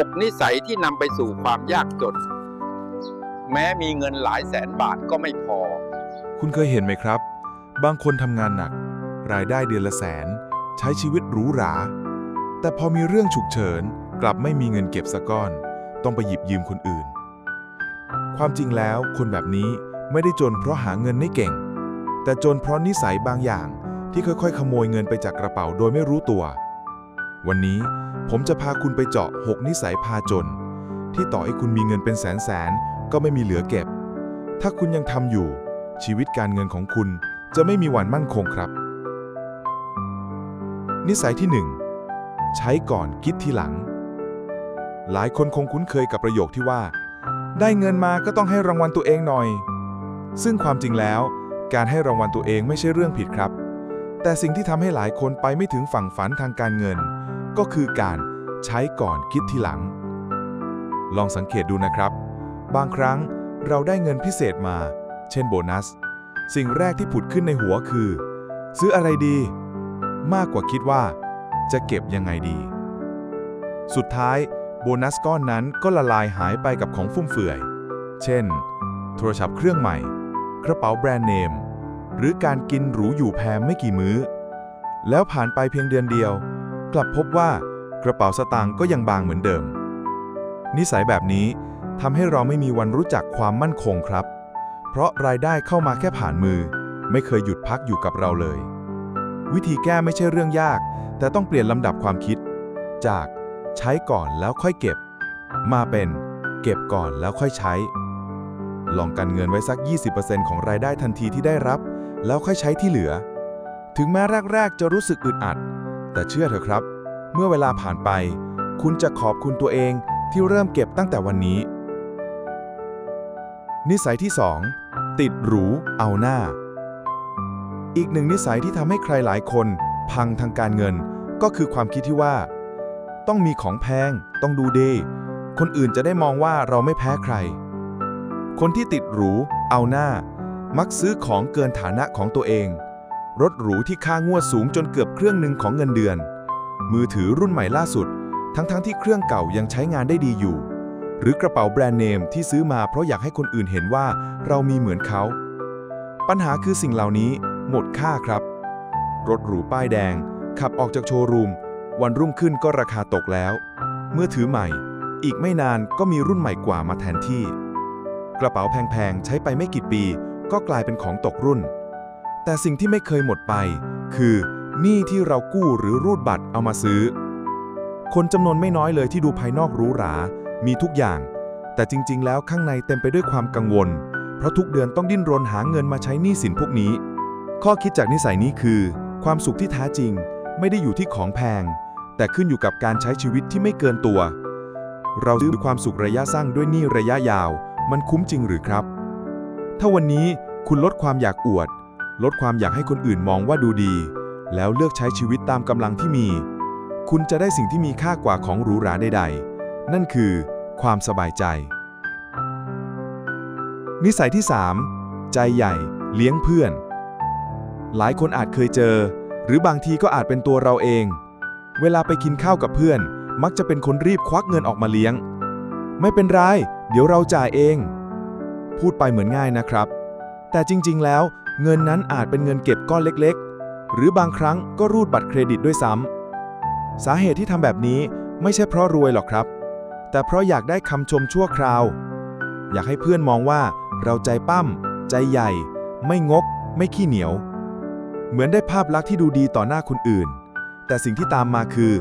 6 นิสัยที่นำไปสู่ความยากจน แม้มีเงินหลายแสนบาทก็ไม่พอ คุณเคยเห็นไหมครับ บางคนทำงานหนัก รายได้เดือนละแสน ใช้ชีวิตหรูหรา แต่พอมีเรื่องฉุกเฉิน กลับไม่มีเงินเก็บสักก้อน ต้องไปหยิบยืมคนอื่น ความจริงแล้วคนแบบนี้ไม่ได้จนเพราะหาเงินไม่เก่ง แต่จนเพราะนิสัยบางอย่างที่ค่อยๆ ขโมยเงินไปจากกระเป๋าโดยไม่รู้ตัว วันนี้ ผมจะพาคุณไปเจาะ 6 นิสัยพาจน ที่ต่อให้คุณมีเงินเป็นแสนๆก็ไม่มีเหลือเก็บ ถ้าคุณยังทำอยู่ ชีวิตการเงินของคุณจะไม่มีวันมั่นคงครับ นิสัยที่ 1 ใช้ก่อนคิดทีหลัง หลายคนคงคุ้นเคยกับประโยคที่ว่า ได้เงินมาก็ต้องให้รางวัลตัวเองหน่อย ซึ่งความจริงแล้ว การให้รางวัลตัวเองไม่ใช่เรื่องผิดครับ แต่สิ่งที่ทำให้หลายคนไปไม่ถึงฝั่งฝันทางการเงิน ก็คือการใช้ก่อนคิดทีหลัง ลองสังเกตดูนะครับ บางครั้งเราได้เงินพิเศษมา เช่นโบนัส สิ่งแรกที่ผุดขึ้นในหัวคือ ซื้ออะไรดี มากกว่าคิดว่า จะเก็บยังไงดี สุดท้ายโบนัสก้อนนั้นก็ละลายหายไปกับของฟุ่มเฟือย เช่น โทรศัพท์เครื่องใหม่ กระเป๋าแบรนด์เนม หรือการกินหรูอยู่แพงไม่กี่มื้อ แล้วผ่านไปเพียงเดือนเดียว กลับพบว่ากระเป๋าสตางค์ก็ยังบางเหมือนเดิม นิสัยแบบนี้ทำให้เราไม่มีวันรู้จักความมั่นคงครับ เพราะรายได้เข้ามาแค่ผ่านมือ ไม่เคยหยุดพักอยู่กับเราเลย วิธีแก้ไม่ใช่เรื่องยาก แต่ต้องเปลี่ยนลำดับความคิด จากใช้ก่อนแล้วค่อยเก็บ มาเป็นเก็บก่อนแล้วค่อยใช้ ลองกันเงินไว้สัก 20%ของรายได้ทันทีที่ได้รับ แล้วค่อยใช้ที่เหลือ ถึงแม้แรก ๆ จะรู้สึกอึดอัด แต่เชื่อเถอะครับ เมื่อเวลาผ่านไป คุณจะขอบคุณตัวเองที่เริ่มเก็บตั้งแต่วันนี้ นิสัยที่ 2 ติดหรูเอาหน้า อีกหนึ่งนิสัยที่ทำให้ใครหลายคน พังทางการเงิน ก็คือความคิดที่ว่า ต้องมีของแพง ต้องดูดีคนอื่นจะได้มองว่าเราไม่แพ้ใคร คนที่ติดหรู เอาหน้า มักซื้อของเกินฐานะของตัวเอง รถหรูที่ค่างวดสูงจนเกือบเครื่องหนึ่งของเงินเดือน มือถือรุ่นใหม่ล่าสุด ทั้งๆทที่เครื่องเก่ายังใช้งานได้ดีอยู่ หรือกระเป๋าแบรนด์เนมที่ซื้อมาเพราะอยากให้คนอื่นเห็นว่าเรามีเหมือนเขา ปัญหาคือสิ่งเหล่านี้หมดค่าครับ รถหรูป้ายแดง ขับออกจากโชว์รูม วันรุ่งขึ้นก็ราคาตกแล้ว เมื่อถือใหม่ อีกไม่นานก็มีรุ่นใหม่กว่ามาแทนที่ กระเป๋าแพงๆใช้ไปไม่กี่ปี ก็กลายเป็นของตกรุ่น แต่สิ่งที่ไม่เคยหมดไป คือหนี้ที่เรากู้หรือรูดบัตรเอามาซื้อ คนจำนวนไม่น้อยเลยที่ดูภายนอกหรูหรา มีทุกอย่าง แต่จริง ๆ แล้วข้างในเต็มไปด้วยความกังวล เพราะทุกเดือนต้องดิ้นรนหาเงินมาใช้หนี้สินพวกนี้ ข้อคิดจากนิสัยนี้คือ ความสุขที่แท้จริง ไม่ได้อยู่ที่ของแพง แต่ขึ้นอยู่กับการใช้ชีวิตที่ไม่เกินตัว เราซื้อความสุขระยะสั้นด้วยหนี้ระยะยาว มันคุ้มจริงหรือครับ ถ้าวันนี้คุณลดความอยากอวด ลดความอยากให้คนอื่นมองว่าดูดี แล้วเลือกใช้ชีวิตตามกำลังที่มี คุณจะได้สิ่งที่มีค่ากว่าของหรูหราใด ๆ นั่นคือ ความสบายใจ นิสัยที่ 3 ใจใหญ่ เลี้ยงเพื่อน หลายคนอาจเคยเจอ หรือบางทีก็อาจเป็นตัวเราเอง เวลาไปกินข้าวกับเพื่อน มักจะเป็นคนรีบควักเงินออกมาเลี้ยง ไม่เป็นไร เดี๋ยวเราจ่ายเอง พูดไปเหมือนง่ายนะครับ แต่จริง ๆ แล้ว เงินนั้นอาจเป็นเงินเก็บก้อนเล็กๆ หรือบางครั้งก็รูดบัตรเครดิตด้วยซ้ำ สาเหตุที่ทำแบบนี้ไม่ใช่เพราะรวยหรอกครับ แต่เพราะอยากได้คำชมชั่วคราว อยากให้เพื่อนมองว่าเราใจปั้ม ใจใหญ่ ไม่งก ไม่ขี้เหนียว เหมือนได้ภาพลักษณ์ที่ดูดีต่อหน้าคนอื่น แต่สิ่งที่ตามมาคือ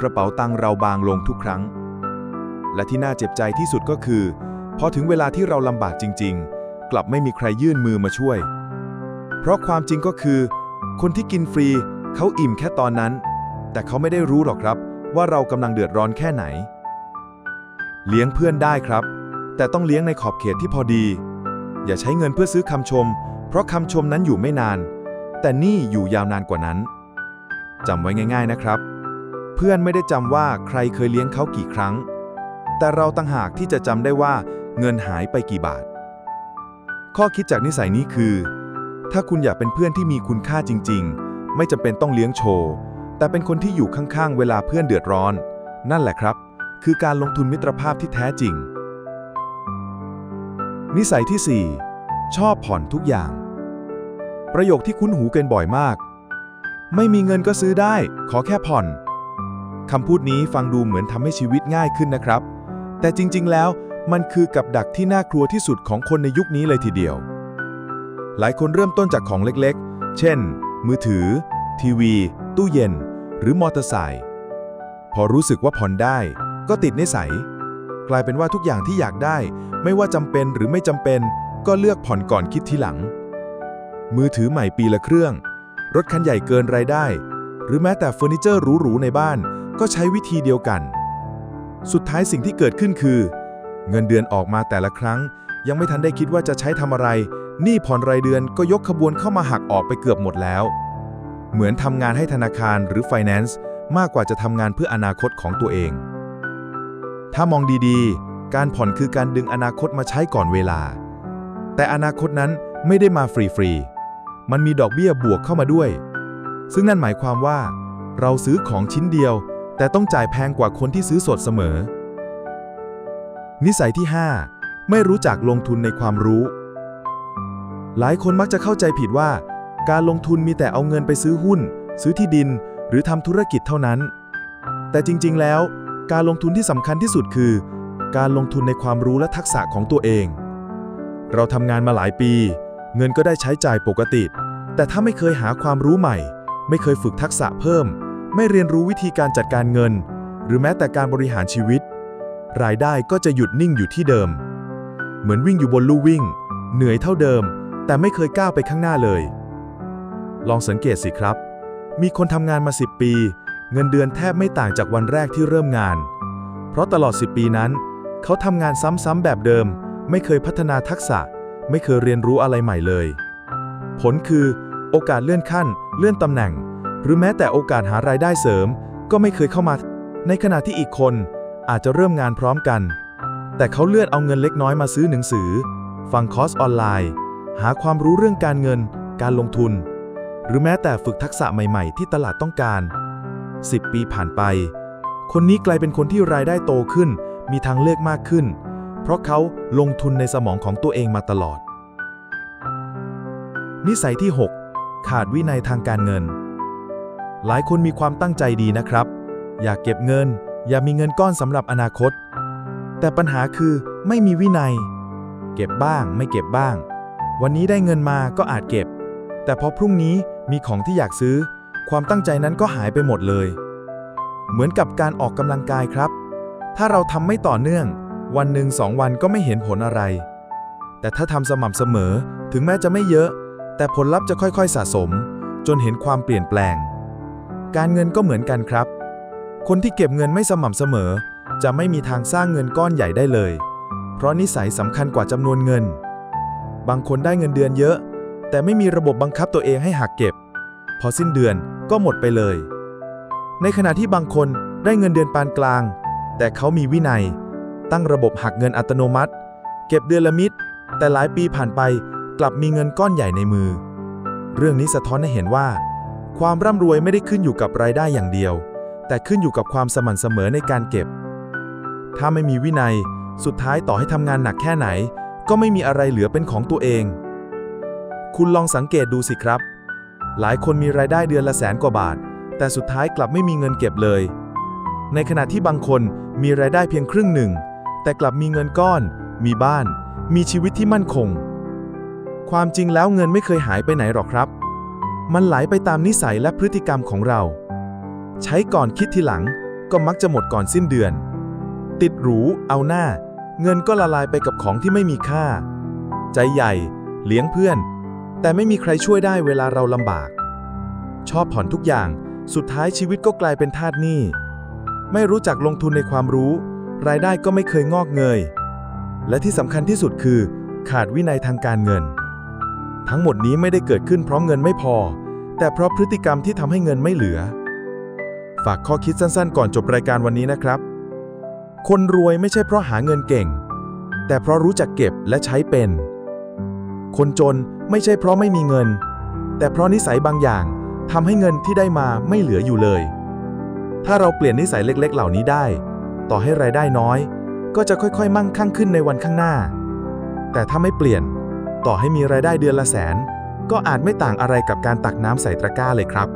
กระเป๋าตังเราบางลงทุกครั้ง และที่น่าเจ็บใจที่สุดก็คือพอถึงเวลาที่เราลำบากจริง ๆ กลับไม่มีใครยื่นมือมาช่วย เพราะความจริงก็คือ คนที่กินฟรีเขาอิ่มแค่ตอนนั้น แต่เขาไม่ได้รู้หรอกครับ ว่าเรากำลังเดือดร้อนแค่ไหน เลี้ยงเพื่อนได้ครับ แต่ต้องเลี้ยงในขอบเขตที่พอดี อย่าใช้เงินเพื่อซื้อคำชม เพราะคำชมนั้นอยู่ไม่นาน แต่นี่อยู่ยาวนานกว่านั้นจำไว้ง่าย ๆนะครับ เพื่อนไม่ได้จำว่าใครเคยเลี้ยงเขากี่ครั้ง แต่เราต่างหากที่จะจำได้ว่าเงินหายไปกี่บาท ข้อคิดจากนิสัยนี้คือ ถ้าคุณอยากเป็นเพื่อนที่มีคุณค่าจริง ๆ ไม่จำเป็นต้องเลี้ยงโชว์ แต่เป็นคนที่อยู่ข้างๆ เวลาเพื่อนเดือดร้อน นั่นแหละครับ คือการลงทุนมิตรภาพที่แท้จริง นิสัยที่ 4 ชอบผ่อนทุกอย่าง ประโยคที่คุ้นหูกันบ่อยมาก ไม่มีเงินก็ซื้อได้ ขอแค่ผ่อนคำพูดนี้ฟังดูเหมือนทำให้ชีวิตง่ายขึ้นนะครับ แต่จริงๆ แล้วมันคือกับดักที่น่ากลัวที่สุดของคนในยุคนี้เลยทีเดียว หลายคนเริ่มต้นจากของเล็กๆ เช่น มือถือ ทีวี ตู้เย็น หรือมอเตอร์ไซค์พอรู้สึกว่าผ่อนได้ ก็ติดนิสัย กลายเป็นว่าทุกอย่างที่อยากได้ ไม่ว่าจำเป็นหรือไม่จำเป็น ก็เลือกผ่อนก่อนคิดทีหลัง มือถือใหม่ปีละเครื่อง รถคันใหญ่เกินรายได้ หรือแม้แต่เฟอร์นิเจอร์หรูๆในบ้าน ก็ใช้วิธีเดียวกัน สุดท้ายสิ่งที่เกิดขึ้นคือ เงินเดือนออกมาแต่ละครั้ง ยังไม่ทันได้คิดว่าจะใช้ทำอะไร หนี้ผ่อนรายเดือนก็ยกขบวนเข้ามาหักออกไปเกือบหมดแล้ว เหมือนทำงานให้ธนาคารหรือไฟแนนซ์มากกว่าจะทำงานเพื่ออนาคตของตัวเอง ถ้ามองดีๆ การผ่อนคือการดึงอนาคตมาใช้ก่อนเวลา แต่อนาคตนั้นไม่ได้มาฟรีๆ มันมีดอกเบี้ยบวกเข้ามาด้วย ซึ่งนั่นหมายความว่า เราซื้อของชิ้นเดียว แต่ต้องจ่ายแพงกว่าคนที่ซื้อสดเสมอ นิสัยที่ 5 ไม่รู้จักลงทุนในความรู้ หลายคนมักจะเข้าใจผิดว่า การลงทุนมีแต่เอาเงินไปซื้อหุ้น ซื้อที่ดิน หรือทำธุรกิจเท่านั้น แต่จริง ๆ แล้ว การลงทุนที่สำคัญที่สุดคือ การลงทุนในความรู้และทักษะของตัวเอง เราทำงานมาหลายปี เงินก็ได้ใช้จ่ายปกติ แต่ถ้าไม่เคยหาความรู้ใหม่ ไม่เคยฝึกทักษะเพิ่ม ไม่เรียนรู้วิธีการจัดการเงิน หรือแม้แต่การบริหารชีวิต รายได้ก็จะหยุดนิ่งอยู่ที่เดิม เหมือนวิ่งอยู่บนลู่วิ่ง เหนื่อยเท่าเดิม แต่ไม่เคยก้าวไปข้างหน้าเลย ลองสังเกตสิครับ มีคนทำงานมา 10 ปี เงินเดือนแทบไม่ต่างจากวันแรกที่เริ่มงาน เพราะตลอด 10 ปีนั้น เขาทำงานซ้ำๆแบบเดิม ไม่เคยพัฒนาทักษะ ไม่เคยเรียนรู้อะไรใหม่เลย ผลคือ โอกาสเลื่อนขั้น เลื่อนตำแหน่ง หรือแม้แต่โอกาสหารายได้เสริม ก็ไม่เคยเข้ามา ในขณะที่อีกคนอาจจะเริ่มงานพร้อมกัน แต่เขาเลือกเอาเงินเล็กน้อยมาซื้อหนังสือ ฟังคอร์สออนไลน์ หาความรู้เรื่องการเงิน การลงทุน หรือแม้แต่ฝึกทักษะใหม่ๆ ที่ตลาดต้องการ 10 ปีผ่านไป คนนี้กลายเป็นคนที่รายได้โตขึ้น มีทางเลือกมากขึ้น เพราะเขาลงทุนในสมองของตัวเองมาตลอด นิสัยที่ 6 ขาดวินัยทางการเงิน หลายคนมีความตั้งใจดีนะครับ อยากเก็บเงิน อยากมีเงินก้อนสำหรับอนาคต แต่ปัญหาคือไม่มีวินัย เก็บบ้างไม่เก็บบ้าง วันนี้ได้เงินมาก็อาจเก็บ แต่พอพรุ่งนี้มีของที่อยากซื้อ ความตั้งใจนั้นก็หายไปหมดเลย เหมือนกับการออกกำลังกายครับ ถ้าเราทำไม่ต่อเนื่อง วันหนึ่งสองวันก็ไม่เห็นผลอะไร แต่ถ้าทำสม่ำเสมอถึงแม้จะไม่เยอะ แต่ผลลัพธ์จะค่อยๆสะสม จนเห็นความเปลี่ยนแปลง การเงินก็เหมือนกันครับ คนที่เก็บเงินไม่สม่ำเสมอ จะไม่มีทางสร้างเงินก้อนใหญ่ได้เลย เพราะนิสัยสำคัญกว่าจำนวนเงิน บางคนได้เงินเดือนเยอะ แต่ไม่มีระบบบังคับตัวเองให้หักเก็บ พอสิ้นเดือนก็หมดไปเลย ในขณะที่บางคนได้เงินเดือนปานกลาง แต่เขามีวินัย ตั้งระบบหักเงินอัตโนมัติ เก็บเดือนละมิดแต่หลายปีผ่านไปกลับมีเงินก้อนใหญ่ในมือ เรื่องนี้สะท้อนให้เห็นว่า ความร่ำรวยไม่ได้ขึ้นอยู่กับรายได้อย่างเดียว แต่ขึ้นอยู่กับความสม่ำเสมอในการเก็บ ถ้าไม่มีวินัย สุดท้ายต่อให้ทำงานหนักแค่ไหน ก็ไม่มีอะไรเหลือเป็นของตัวเอง คุณลองสังเกตดูสิครับ หลายคนมีรายได้เดือนละแสนกว่าบาท แต่สุดท้ายกลับไม่มีเงินเก็บเลย ในขณะที่บางคนมีรายได้เพียงครึ่งหนึ่ง แต่กลับมีเงินก้อน มีบ้าน มีชีวิตที่มั่นคง ความจริงแล้วเงินไม่เคยหายไปไหนหรอกครับ มันไหลไปตามนิสัยและพฤติกรรมของเรา ใช้ก่อนคิดทีหลัง ก็มักจะหมดก่อนสิ้นเดือน ติดหรูเอาหน้า เงินก็ละลายไปกับของที่ไม่มีค่า ใจใหญ่ เลี้ยงเพื่อน แต่ไม่มีใครช่วยได้เวลาเราลำบาก ชอบผ่อนทุกอย่าง สุดท้ายชีวิตก็กลายเป็นทาสหนี้ ไม่รู้จักลงทุนในความรู้ รายได้ก็ไม่เคยงอกเงย และที่สำคัญที่สุดคือ ขาดวินัยทางการเงิน ทั้งหมดนี้ไม่ได้เกิดขึ้นเพราะเงินไม่พอ แต่เพราะพฤติกรรมที่ทำให้เงินไม่เหลือ ฝากข้อคิดสั้นๆ ก่อนจบรายการวันนี้นะครับ คนรวยไม่ใช่เพราะหาเงินเก่ง แต่เพราะรู้จักเก็บและใช้เป็น คนจนไม่ใช่เพราะไม่มีเงิน แต่เพราะนิสัยบางอย่างทำให้เงินที่ได้มาไม่เหลืออยู่เลย ถ้าเราเปลี่ยนนิสัยเล็ก ๆ เหล่านี้ได้ ต่อให้รายได้น้อย ก็จะค่อยๆ มั่งคั่งขึ้นในวันข้างหน้า แต่ถ้าไม่เปลี่ยน ต่อให้มีรายได้เดือนละแสน ก็อาจไม่ต่างอะไรกับการตักน้ำใส่ตะกร้าเลยครับ